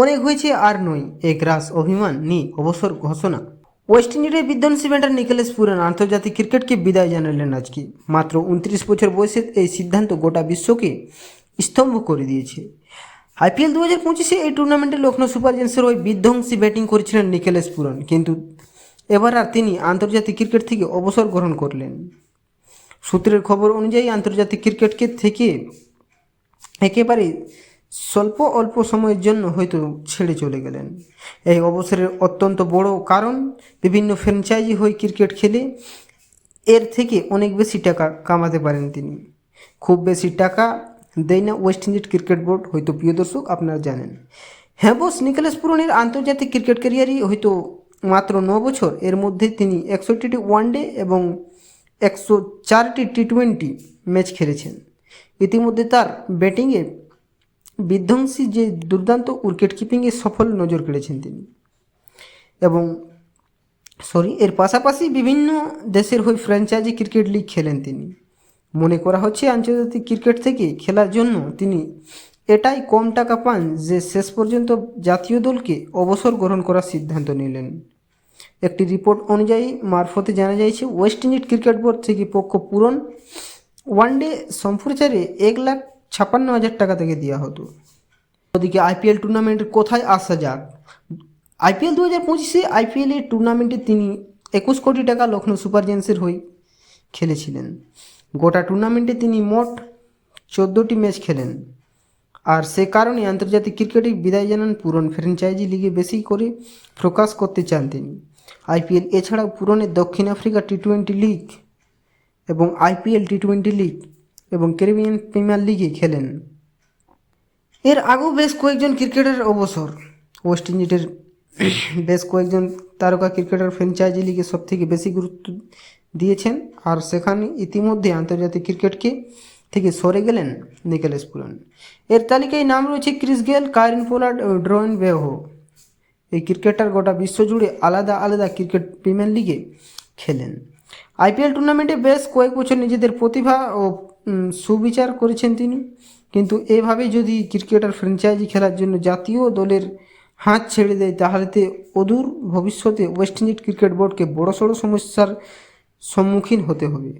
অনেক হয়েছে আর নয়। এক রাস অভিমান নিয়ে অবসর ঘোষণা। ওয়েস্ট ইন্ডিজের বিধ্বংসী ব্যাটার নিকোলাস পুরান আন্তর্জাতিক ক্রিকেটকে বিদায় জানালেন আজকে। মাত্র উনত্রিশ বছর বয়সে এই সিদ্ধান্ত গোটা বিশ্বকে স্তম্ভ করে দিয়েছে। আইপিএল দু হাজার পঁচিশে এই টুর্নামেন্টে লখনৌ সুপার জায়ান্টসের ওই বিধ্বংসী ব্যাটিং করেছিলেন নিকোলাস পুরান কিন্তু এবার আর তিনি আন্তর্জাতিক ক্রিকেট থেকে অবসর গ্রহণ করলেন। সূত্রের খবর অনুযায়ী আন্তর্জাতিক ক্রিকেটকে থেকে একেবারে স্বল্প অল্প সময়ের জন্য হয়তো ছেড়ে চলে গেলেন। এই অবসরের অত্যন্ত বড় কারণ, বিভিন্ন ফ্র্যাঞ্চাইজি হয়ে ক্রিকেট খেলে এর থেকে অনেক বেশি টাকা কামাতে পারেন তিনি। খুব বেশি টাকা দেয় না ওয়েস্ট ইন্ডিজ ক্রিকেট বোর্ড হয়তো প্রিয় দর্শক আপনারা জানেন। হ্যাঁ বস নিকোলাস পুরনের আন্তর্জাতিক ক্রিকেট ক্যারিয়ারই হয়তো মাত্র ন বছর, এর মধ্যে তিনি একষট্টিটি ওয়ানডে এবং একশো চারটি টি টোয়েন্টি ম্যাচ খেলেছেন। ইতিমধ্যে তার ব্যাটিংয়ে বিধ্বংসী যে দুর্দান্ত উইকেট কিপিংয়ে সফল নজর কেড়েছেন তিনি। এবং সরি এর পাশাপাশি বিভিন্ন দেশের হয়ে ফ্র্যাঞ্চাইজি ক্রিকেট লিগ খেলেন তিনি। মনে করা হচ্ছে আন্তর্জাতিক ক্রিকেট থেকে খেলার জন্য তিনি এটাই কম টাকা পান যে শেষ পর্যন্ত জাতীয় দলকে অবসর গ্রহণ করার সিদ্ধান্ত নিলেন। একটি রিপোর্ট অনুযায়ী মারফতে জানা যাচ্ছে ওয়েস্ট ইন্ডিজ ক্রিকেট বোর্ড থেকে পক্ষ পূরণ ওয়ানডে সম্প্রচারে এক লাখ ছাপ্পান্ন হাজার টাকা থেকে দেওয়া হতো। ওদিকে আইপিএল টুর্নামেন্ট কোথায় আসা যাক? আইপিএল দু হাজার পঁচিশে আইপিএলের টুর্নামেন্টে তিনি একুশ কোটি টাকা লখনৌ সুপার জায়ান্টসের হয়ে খেলেছিলেন। গোটা টুর্নামেন্টে তিনি মোট চোদ্দোটি ম্যাচ খেলেন। আর সে কারণে আন্তর্জাতিক ক্রিকেটে বিদায় জানান পুরন ফ্র্যাঞ্চাইজি লিগে বেশি করে ফোকাস করতে চান তিনি। আইপিএল এছাড়াও পুরনের দক্ষিণ আফ্রিকা টি টোয়েন্টি লিগ এবং আইপিএল টি টোয়েন্টি লিগ এবং ক্যারিবিয়ান প্রিমিয়ার লিগে খেলেন। এর আগেও বেশ কয়েকজন ক্রিকেটার অবসর। ওয়েস্ট ইন্ডিজের বেশ কয়েকজন তারকা ক্রিকেটার ফ্র্যাঞ্চাইজি লিগে সব থেকে বেশি গুরুত্ব দিয়েছেন আর সেখানে ইতিমধ্যে আন্তর্জাতিক ক্রিকেটকে থেকে সরে গেলেন নিকেলেস পুরান এর তালিকায় নাম রয়েছে ক্রিস গেল কারিন পোলার্ড ও ড্রয়েন বেহো। এই ক্রিকেটার গোটা বিশ্ব জুড়ে আলাদা আলাদা ক্রিকেট প্রিমিয়ার লিগে খেলেন। আইপিএল টুর্নামেন্টে বেশ কয়েক বছর নিজেদের প্রতিভা ও সুবিচার করেছেন তিনি। কিন্তু এভাবে যদি ক্রিকেটার ফ্র্যাঞ্চাইজি খেলার জন্য জাতীয় দলের হাত ছেড়ে দেয়, তাহলে তে অদূর ভবিষ্যতে ওয়েস্ট ইন্ডিজ ক্রিকেট বোর্ডকে বড়সড় সমস্যার সম্মুখীন হতে হবে।